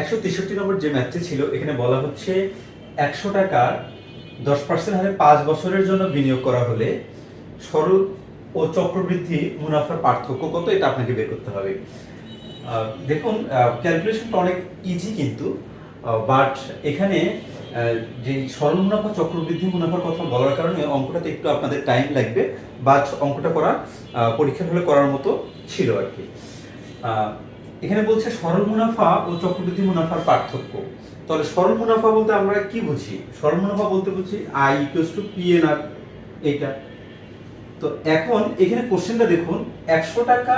একশো তেষট্টি নম্বর যে ম্যাথটি ছিল, এখানে বলা হচ্ছে একশো টাকার দশ পার্সেন্ট হারে পাঁচ বছরের জন্য বিনিয়োগ করা হলে সরল ও চক্রবৃদ্ধি মুনাফার পার্থক্য কত, এটা আপনাকে বের করতে হবে। দেখুন ক্যালকুলেশনটা অনেক ইজি কিন্তু বাট এখানে যে সরল মুনাফা, চক্রবৃদ্ধি মুনাফার কথা বলার কারণে অঙ্কটাতে একটু আপনাদের টাইম লাগবে বাট অঙ্কটা করা পরীক্ষার হলে করার মতো ছিল আর কি। এখানে বলছে সরল মুনাফা ও চক্রবৃদ্ধি মুনাফার পার্থক্য। তাহলে সরল মুনাফা বলতে আমরা কি বুঝি? সরল মুনাফা বলতে বুঝি I equals to P N R এইটা। তো এখন এখানে কোশ্চেনটা দেখুন, একশো টাকা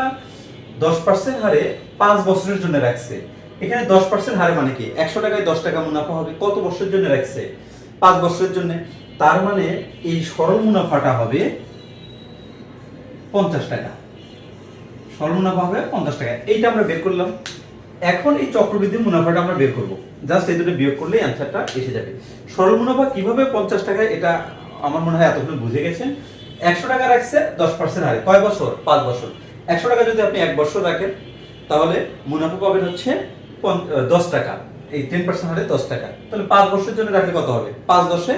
দশ পার্সেন্ট হারে পাঁচ বছরের জন্য রাখছে। এখানে দশ পার্সেন্ট হারে মানে কি? একশো টাকায় দশ টাকা মুনাফা হবে, কত বছরের জন্য রাখছে? পাঁচ বছরের জন্য। তার মানে এই সরল মুনাফাটা হবে পঞ্চাশ টাকা। সরল মুনাফা হবে পঞ্চাশ টাকা। এইটা আমরা বের করলাম। এখন এই চক্রবৃদ্ধি মুনাফাটা আমরা বের করব। জাস্ট এই দুটো বিয়োগ করলেই অ্যান্সারটা এসে যাবে। সরল মুনাফা কীভাবে পঞ্চাশ টাকা এটা আমার মনে হয় এতক্ষণ বুঝে গেছেন। একশো টাকা রাখছে, দশ পার্সেন্ট হারে। কয় বছর? পাঁচ বছর। একশো টাকা যদি আপনি এক বছর রাখেন, তাহলে মুনাফা পাবেন হচ্ছে দশ টাকা। এই টেন পার্সেন্ট হারে দশ টাকা। তাহলে পাঁচ বছরের জন্য রাখলে কত হবে? পাঁচ দশে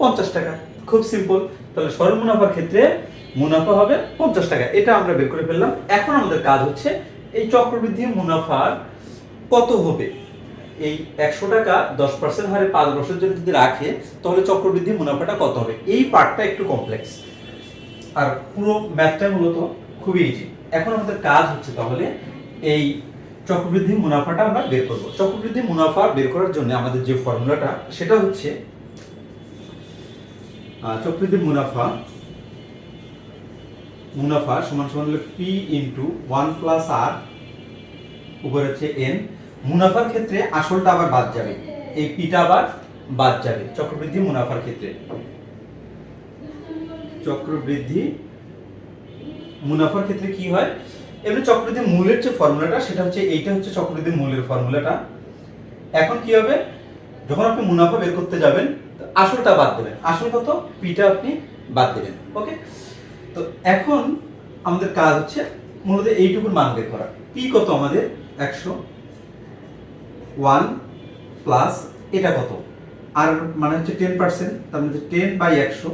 পঞ্চাশ টাকা। খুব সিম্পল তাহলে সরল মুনাফার ক্ষেত্রে মুনাফা হবে পঞ্চাশ টাকা। এটা আমরা বের করে ফেললাম। এখন আমাদের কাজ হচ্ছে এই চক্রবৃদ্ধি মুনাফার কত হবে? এই একশো টাকা দশ পার্সেন্ট হারে পাঁচ বছরের জন্য যদি রাখে, তাহলে চক্রবৃদ্ধি মুনাফাটা কত হবে? এই পার্টটা একটু কমপ্লেক্স আর পুরো ম্যাথটা মূলত খুবই ইজি এখন আমাদের কাজ হচ্ছে তাহলে এই চক্রবৃদ্ধি মুনাফাটা আমরা বের করব। চক্রবৃদ্ধি মুনাফা বের করার জন্য আমাদের যে ফর্মুলাটা সেটা হচ্ছে চক্রবৃদ্ধি মুনাফা মুনাফা সমান সমান হলো P into one plus R উপরে হচ্ছে এন মুনাফার ক্ষেত্রে আসলটা আবার বাদ যাবে। এই পিটা আবার বাদ যাবে চক্রবৃদ্ধি মুনাফার ক্ষেত্রে। চক্রবৃদ্ধি মুনাফার ক্ষেত্রে কি হয়? এমনি চক্রবৃদ্ধি মূলের যে ফর্মুলাটা, সেটা হচ্ছে এইটা হচ্ছে চক্রবৃদ্ধি মূলের ফর্মুলাটা। এখন কি হবে? যখন আপনি মুনাফা বের করতে যাবেন, আসলটা বাদ দেবেন। আসল কত? পিটা আপনি বাদ দেবেন। ওকে তো এখন আমাদের কাজ হচ্ছে মূলত এইটুকুর মান বের করা। পি কত আমাদের? একশো। ওয়ান প্লাস এটা কত? আর মানে হচ্ছে টেন পার্সেন্ট, তার মধ্যে টেন বাই একশো,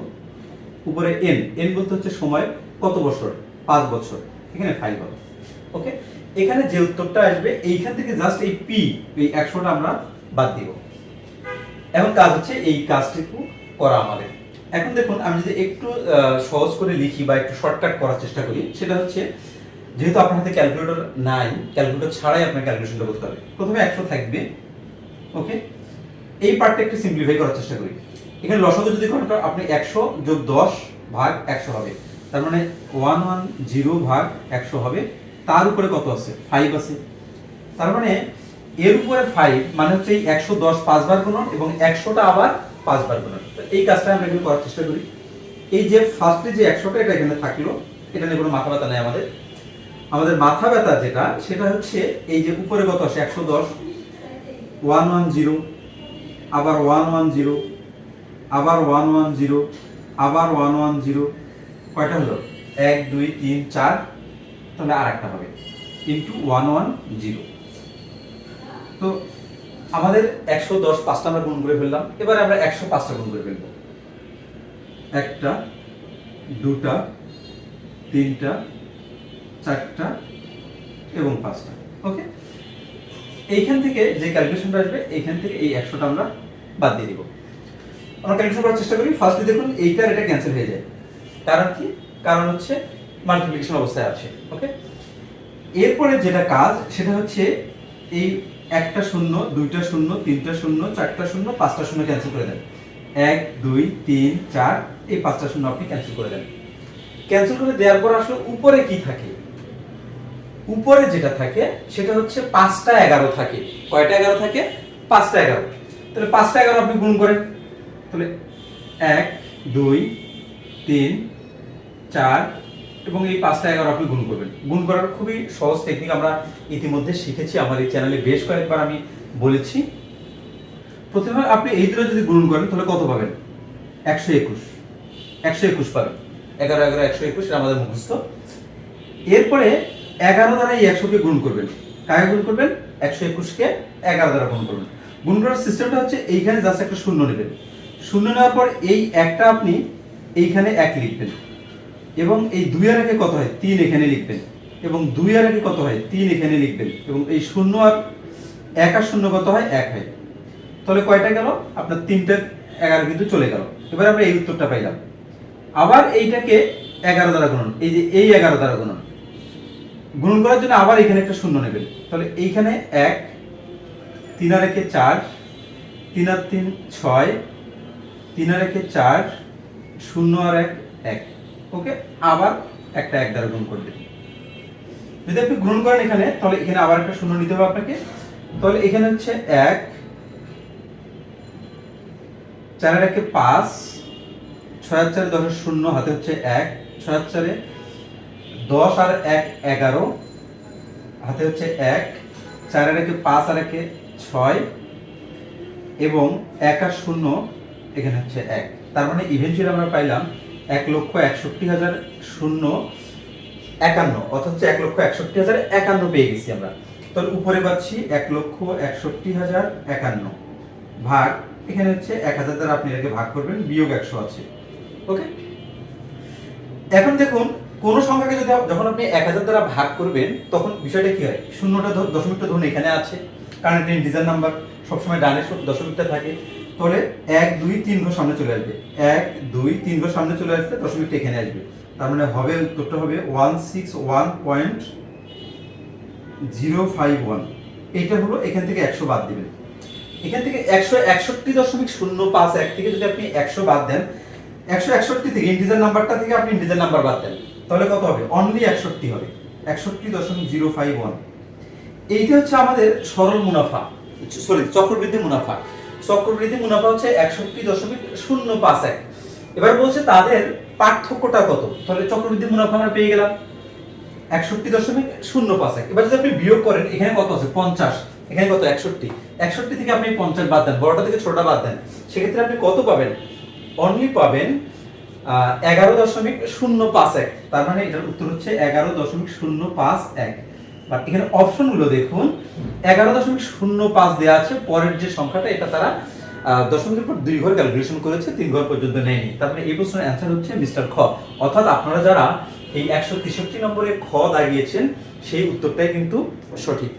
উপরে এন এন বলতে হচ্ছে সময়, কত বছর? পাঁচ বছর। এখানে ফাইভ হবে। ওকে এখানে যে উত্তরটা আসবে, এইখান থেকে জাস্ট এই পি এই একশোটা আমরা বাদ দিব। এখন কাজ হচ্ছে এই কাজটুকু করা আমাদের। এখন দেখুন, আমি যদি একটু সহজ করে লিখি বা একটু শর্টকাট করার চেষ্টা করি, সেটা হচ্ছে, যেহেতু আপনার হাতে ক্যালকুলেটর নাই ক্যালকুলেটর ছাড়াই আপনার ক্যালকুলেশনটা করতে হবে। প্রথমে একশো থাকবে ওকে এই পার্টটা একটু সিম্পলিফাই করার চেষ্টা করি। এখানে লসাগু যদি করেন আপনি একশো যোগ দশ ভাগ একশো হবে। তার মানে ওয়ান ওয়ান জিরো ভাগ একশো হবে। তার উপরে কত আছে? ফাইভ আছে। তার মানে এর উপরে ফাইভ মানে হচ্ছে এই একশো দশ পাঁচবার গুণন এবং একশোটা আবার পাঁচবার গুণন তো এই কাজটা আমরা এখানে করার চেষ্টা করি। এই যে ফার্স্টে যে একশোটা এটা এখানে থাকল, এটা নিয়ে কোনো মাথা ব্যথা নেই আমাদের। আমাদের মাথা ব্যথা যেটা, সেটা হচ্ছে এই যে উপরে কত আসে একশো দশ। ওয়ান ওয়ান জিরো, আবার ওয়ান ওয়ান জিরো, আবার ওয়ান ওয়ান জিরো, আবার ওয়ান ওয়ান জিরো। কয়টা হলো? এক, দুই, তিন, চার। তাহলে আর একটা হবে। Into one one zero. তো আমাদের একশো দশ পাঁচটা আমরা গুণ করে ফেললাম, এবারে আমরা একশো পাঁচটা গুণ করে ফেলব। একটা, দুটা, তিনটা, চারটা এবং পাঁচটা, ওকে? এইখান থেকে যে ক্যালকুলেশনটা আসবে, এইখান থেকে এই একশোটা আমরা বাদ দিয়ে দিব। আমরা ক্যালকুলেশন করার চেষ্টা করি ফার্স্টে দেখুন এইটা আর এটা ক্যান্সেল হয়ে যায়। কারণ কি? কারণ হচ্ছে মাল্টিপ্লিকেশন অবস্থায় আছে, ওকে? এরপরে যেটা কাজ, সেটা হচ্ছে এই একটা শূন্য, দুইটা শূন্য, তিনটা শূন্য, চারটা শূন্য, পাঁচটা শূন্য ক্যান্সেল করে দেন। এক, দুই, তিন, চার, এই পাঁচটা শূন্য আপনি ক্যান্সেল করে দেন। ক্যান্সেল করে দেওয়ার পর আসলে উপরে কি থাকে? উপরে যেটা থাকে, সেটা হচ্ছে পাঁচটা এগারো থাকে। কয়টা এগারো থাকে? পাঁচটা এগারো। তাহলে পাঁচটা এগারো আপনি গুণ করেন। তাহলে এক, দুই, তিন, চার এবং এই পাঁচটা এগারো আপনি গুণ করবেন। গুণ করার খুবই সহজ টেকনিক আমরা ইতিমধ্যে শিখেছি আমার এই চ্যানেলে বেশ কয়েকবার আমি বলেছি। প্রথমে আপনি এই দুটো যদি গুণ করেন, তাহলে কত পাবেন? একশো একুশ। একশো একুশ পাবেন। এগারো এগারো, একশো একুশ আমাদের মুখস্থ। এরপরে এগারো দ্বারা এই একশোকে গুণ করবেন। কাকে গুণ করবেন? একশো একুশকে এগারো দ্বারা গুণ করবেন। গুণ করার সিস্টেমটা হচ্ছে এইখানে জাস্ট একটা শূন্য নেবেন। শূন্য নেওয়ার পর এই একটা আপনি এইখানে এক লিখবেন। এবং এই দুই আর একে কত হয়? তিন এখানে লিখবেন। এবং দুই আর একে কত হয়? তিন এখানে লিখবেন। এবং এই শূন্য আর এক আর শূন্য কত হয়? এক হয়। তাহলে কয়টা গেল? আপনার তিনটা এগারো কিন্তু চলে গেল। এবার আমরা এই উত্তরটা পাইলাম। আবার এইটাকে এগারো দ্বারা গুণন। এই যে এই এগারো দ্বারা গুণন। গুণন করার জন্য আবার এখানে একটা শূন্য নেবেন। তাহলে এইখানে এক, তিন আর একে চার, তিন আর তিন ছয়, তিন আর একে চার, শূন্য আর এক এক। ওকে? আবার একটা এক দ্বারা গুণ করবেন যদি আপনি গ্রহণ করেন এখানে, তাহলে এখানে আবার একটা শূন্য নিতে হবে আপনাকে। তাহলে এখানে হচ্ছে এক চারের একে পাঁচ, ছয় চারে দশের শূন্য, হাতে হচ্ছে এক, ছয় চারে দশ আর এক এগারো, হাতে হচ্ছে এক চারের একে পাঁচ আর একে ছয়, এবং এক আর শূন্য এখানে হচ্ছে এক। তার মানে ইভেন্চুয়ালি আমরা পাইলাম এক লক্ষ একষট্টি হাজার শূন্য একান্ন, অর্থাৎ হচ্ছে এক লক্ষ একষট্টি হাজার একান্ন পেয়ে গেছি আমরা। তাহলে উপরে পাচ্ছি এক লক্ষ একষট্টি হাজার একান্ন ভাগ, এখানে হচ্ছে এক হাজার দ্বারা আপনি এটাকে ভাগ করবেন, বিয়োগ একশো আছে। ওকে? এখন দেখুন, কোন সংখ্যাকে যদি যখন আপনি এক হাজার দ্বারা ভাগ করবেন, তখন বিষয়টা কি হয়? শূন্যটা দশমিকটা ধরুন এখানে আছে, কারণ এটা ইন্টিজার নাম্বার সবসময় ডানে দশমিকটা থাকে। তাহলে এক, দুই, তিন ঘর সামনে চলে আসবে। এক, দুই, তিন ঘর সামনে চলে আসবে, দশমিকটা এখানে আসবে। তার মানে হবে, উত্তরটা হবে one six one point zero five one. এইটা হলো এখান থেকে একশো বাদ দিবেন। এখান থেকে একশো একষট্টি দশমিক শূন্য পাঁচ এক থেকে যদি আপনি একশো বাদ দেন, একশো একষট্টি থেকে ইন্টিজার নাম্বারটা থেকে আপনি ইন্টিজার নাম্বার বাদ দেন, তাহলে কত হবে? অনলি একষট্টি হবে। একষট্টি দশমিক জিরো ফাইভ ওয়ান। এইটা হচ্ছে আমাদের সরল মুনাফা, সরি, চক্রবৃদ্ধি মুনাফা। চক্রবৃদ্ধি মুনাফা হচ্ছে একষট্টি দশমিক শূন্য পাঁচ এক। এবার বলছে তাদের পার্থক্যটা কত? তাহলে চক্রবৃদ্ধি মুনাফা আমরা পেয়ে গেলাম একষট্টি দশমিক শূন্য পাঁচ এক। এবার যদি আপনি বিয়োগ করেন, এখানে কত আছে? পঞ্চাশ। এখানে কত? একষট্টি। একষট্টি থেকে আপনি পঞ্চাশ বাদ দেন, বড়টা থেকে ছোটটা বাদ দেন। সেক্ষেত্রে আপনি কত পাবেন? অনলি পাবেন এগারো দশমিক শূন্য পাঁচ এক। তার মানে এটার উত্তর হচ্ছে এগারো দশমিক শূন্য পাঁচ এক। বাট এখানে অপশনগুলো দেখুন, এগারো দশমিক শূন্য পাঁচ দেওয়া আছে, পরের যে সংখ্যাটা, এটা তারা দশমিকের পর দুই ঘর ক্যালকুলেশন করেছে, তিন ঘর পর্যন্ত নেয়নি। তার মানে এই প্রশ্নের অ্যান্সার হচ্ছে মিস্টার খ। অর্থাৎ আপনারা যারা এই একশো তেষট্টি নম্বরে খ দাঁড়িয়েছেন সেই উত্তরটাই কিন্তু সঠিক।